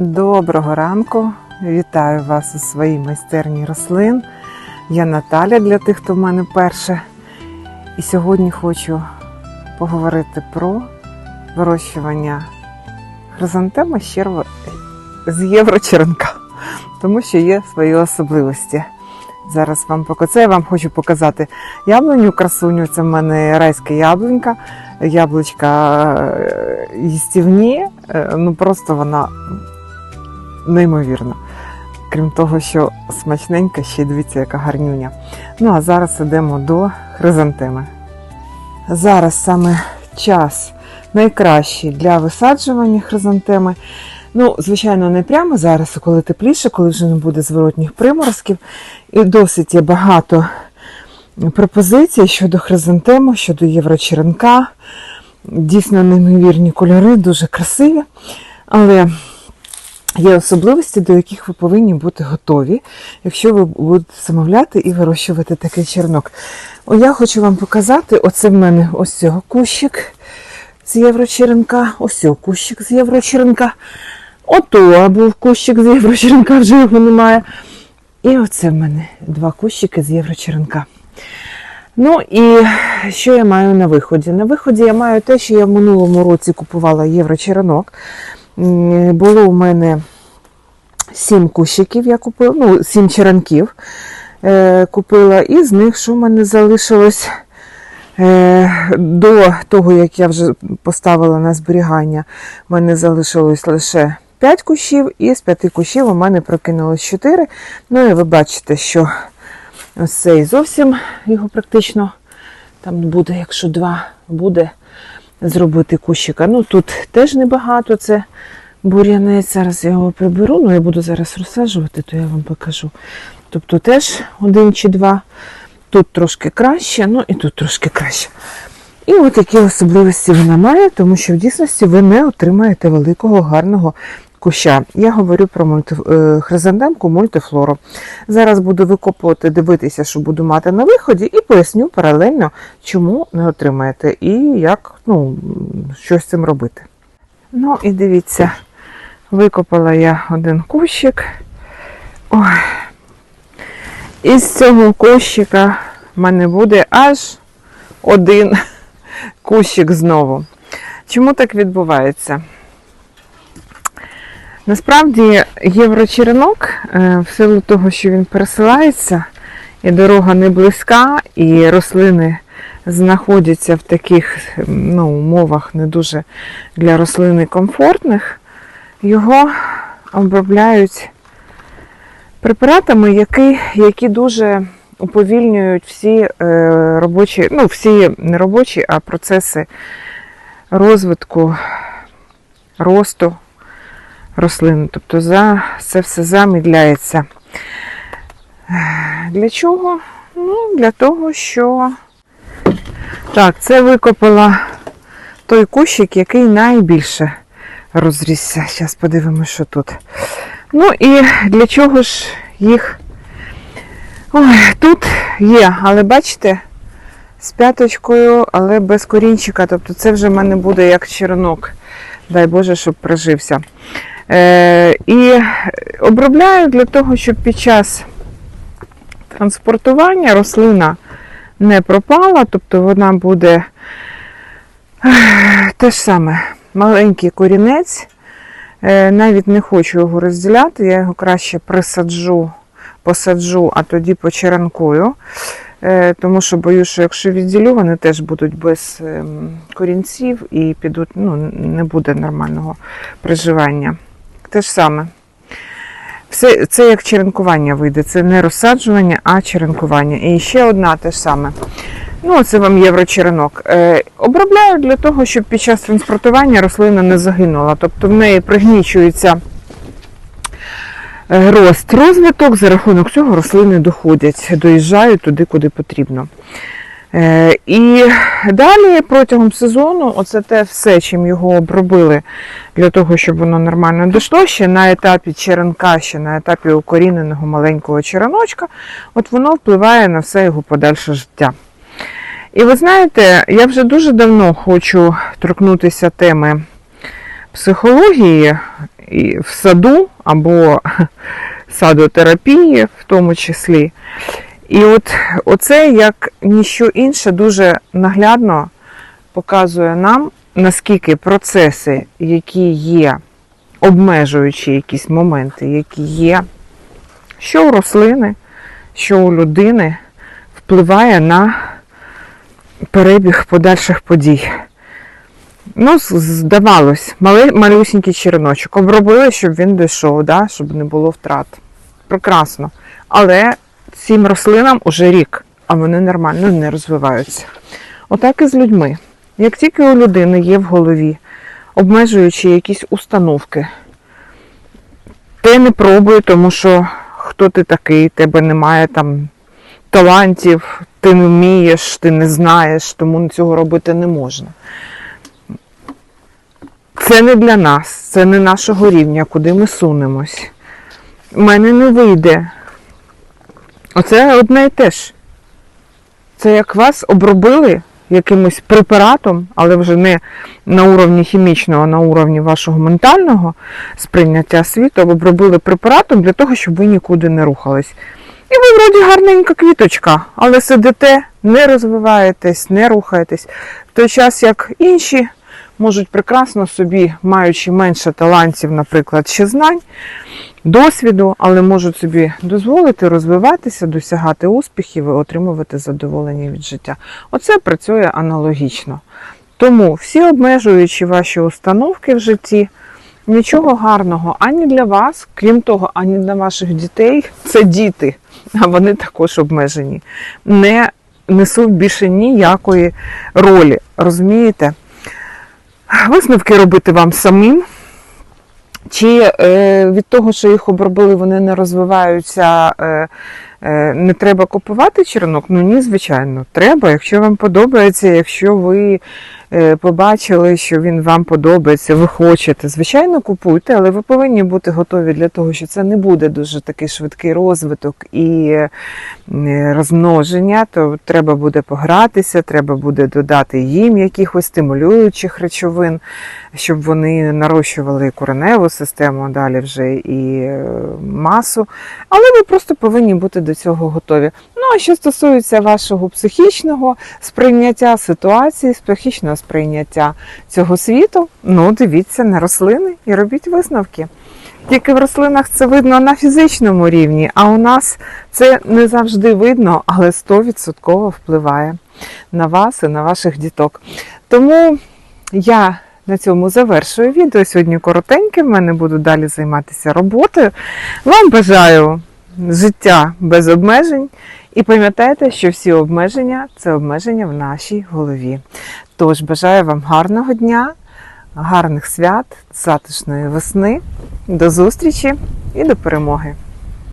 Доброго ранку! Вітаю вас у своїй майстерні рослин. Я Наталя для тих, хто в мене перше. І сьогодні хочу поговорити про вирощування хризантеми з єврочеренка, тому що є свої особливості. Зараз вам. Це я вам хочу показати яблуню, красуню. Це в мене райська яблунька. Яблучка е, їстівні, е, ну просто вона неймовірна. Крім того, що смачненька, ще й дивіться, яка гарнюня. Ну а зараз йдемо до хризантеми. Зараз саме час найкращий для висаджування хризантеми. Ну, звичайно, не прямо зараз, а коли тепліше, коли вже не буде зворотніх приморозків. І досить є багато пропозицій щодо хризантему, щодо єврочеренка. Дійсно неймовірні кольори, дуже красиві. Але є особливості, до яких ви повинні бути готові, якщо ви будете замовляти і вирощувати такий черенок. О, я хочу вам показати: оце в мене ось цього кущик з єврочеренка, ось цього кущик з єврочеренка. Ото був кущик з єврочеренка, вже його немає. І оце в мене два кущики з єврочеренка. Ну і що я маю на виході? На виході я маю те, що я в минулому році купувала єврочеренок. Було у мене сім кущиків, я купила, ну, сім черенків е, купила, і з них, що в мене залишилось е, до того, як я вже поставила на зберігання, в мене залишилось лише 5 кущів, і з 5 кущів у мене прокинулось 4. Ну і ви бачите, що ось цей зовсім його практично там буде, якщо два буде, зробити кущика. Ну тут теж небагато, це бур'янець. Зараз я його приберу, ну я буду зараз розсаджувати, то я вам покажу. Тобто теж один чи два. Тут трошки краще, ну і тут трошки краще. І от такі особливості вона має, тому що в дійсності ви не отримаєте великого гарного куща. Я говорю про мульти... е, хризантемку мультифлору. Зараз буду викопувати, дивитися, що буду мати на виході, і поясню паралельно, чому не отримаєте і як ну, що з цим робити. Ну і дивіться, викопала я один кущик. Ой. Із цього кущика в мене буде аж один кущик знову. Чому так відбувається? Насправді єврочеренок, е, в силу того, що він пересилається, і дорога не близька, і рослини знаходяться в таких ну, умовах не дуже для рослини комфортних, його обробляють препаратами, які, які дуже уповільнюють всі е, робочі, ну, всі не робочі, а процеси розвитку, росту рослин. Тобто за, це все замідляється. Для чого? Ну, для того, що так, це викопала той кущик, який найбільше розрісся. Зараз подивимося, що тут. Ну і для чого ж їх. Ой, тут є, але бачите, з п'яточкою, але без корінчика. Тобто це вже в мене буде як черенок. Дай Боже, щоб прижився. Е, і обробляю для того, щоб під час транспортування рослина не пропала, тобто вона буде те ж саме маленький корінець. Е, Навіть не хочу його розділяти, я його краще присаджу, посаджу, а тоді почеранкую. Е, Тому що боюсь, що якщо відділю, вони теж будуть без ем, корінців і підуть, ну, не буде нормального приживання. Те ж саме. Все, це як черенкування вийде. Це не розсаджування, а черенкування. І ще одна те ж саме. Ну, це вам єврочеренок. Е, обробляю для того, щоб під час транспортування рослина не загинула. Тобто в неї пригнічується рост, розвиток, за рахунок цього рослини доходять, доїжджають туди, куди потрібно. Е, і далі протягом сезону, оце те все, чим його обробили для того, щоб воно нормально дійшло, ще на етапі черенка, ще на етапі укоріненого маленького череночка, от воно впливає на все його подальше життя. І ви знаєте, я вже дуже давно хочу торкнутися теми психології і в саду або садотерапії, в тому числі. І от оце як ніщо інше дуже наглядно показує нам, наскільки процеси, які є, обмежуючі якісь моменти, які є, що у рослини, що у людини, впливає на перебіг подальших подій. Ну, здавалось, малий, малюсінький череночок. Обробили, щоб він дійшов, да? щоб не було втрат. Прекрасно. Але цим рослинам уже рік, а вони нормально не розвиваються. Отак і з людьми. Як тільки у людини є в голові обмежуючі якісь установки, ти не пробуй, тому що хто ти такий, тебе немає там талантів, ти не вмієш, ти не знаєш, тому цього робити не можна. Це не для нас, це не нашого рівня, куди ми сунемось. У мене не вийде. Оце одне і те ж. Це як вас обробили якимось препаратом, але вже не на уровні хімічного, а на уровні вашого ментального сприйняття світу, обробили препаратом для того, щоб ви нікуди не рухались. І ви вроді гарненька квіточка, але сидите, не розвиваєтесь, не рухаєтесь. В той час, як інші можуть прекрасно собі, маючи менше талантів, наприклад, ще знань, досвіду, але можуть собі дозволити розвиватися, досягати успіхів і отримувати задоволення від життя. Оце працює аналогічно. Тому всі обмежуючі ваші установки в житті, нічого гарного ані для вас, крім того, ані для ваших дітей. Це діти, а вони також обмежені. Не несуть більше ніякої ролі. Розумієте? Висновки робити вам самим. Чи е, від того, що їх обробили, вони не розвиваються, е, е, не треба купувати черенок? Ну ні, звичайно, треба. Якщо вам подобається, якщо ви побачили, що він вам подобається, ви хочете, звичайно, купуйте, але ви повинні бути готові для того, що це не буде дуже такий швидкий розвиток і е, розмноження, то треба буде погратися, треба буде додати їм якихось стимулюючих речовин, щоб вони нарощували кореневу систему, далі вже і е, масу. Але ви просто повинні бути до цього готові. А що стосується вашого психічного сприйняття ситуації, психічного сприйняття цього світу, ну дивіться на рослини і робіть висновки. Тільки в рослинах це видно на фізичному рівні, а у нас це не завжди видно, але 100% впливає на вас і на ваших діток. Тому я на цьому завершую відео. Сьогодні коротеньке, в мене буду далі займатися роботою. Вам бажаю життя без обмежень. І пам'ятайте, що всі обмеження це обмеження в нашій голові. Тож бажаю вам гарного дня, гарних свят, затишної весни. До зустрічі і до перемоги!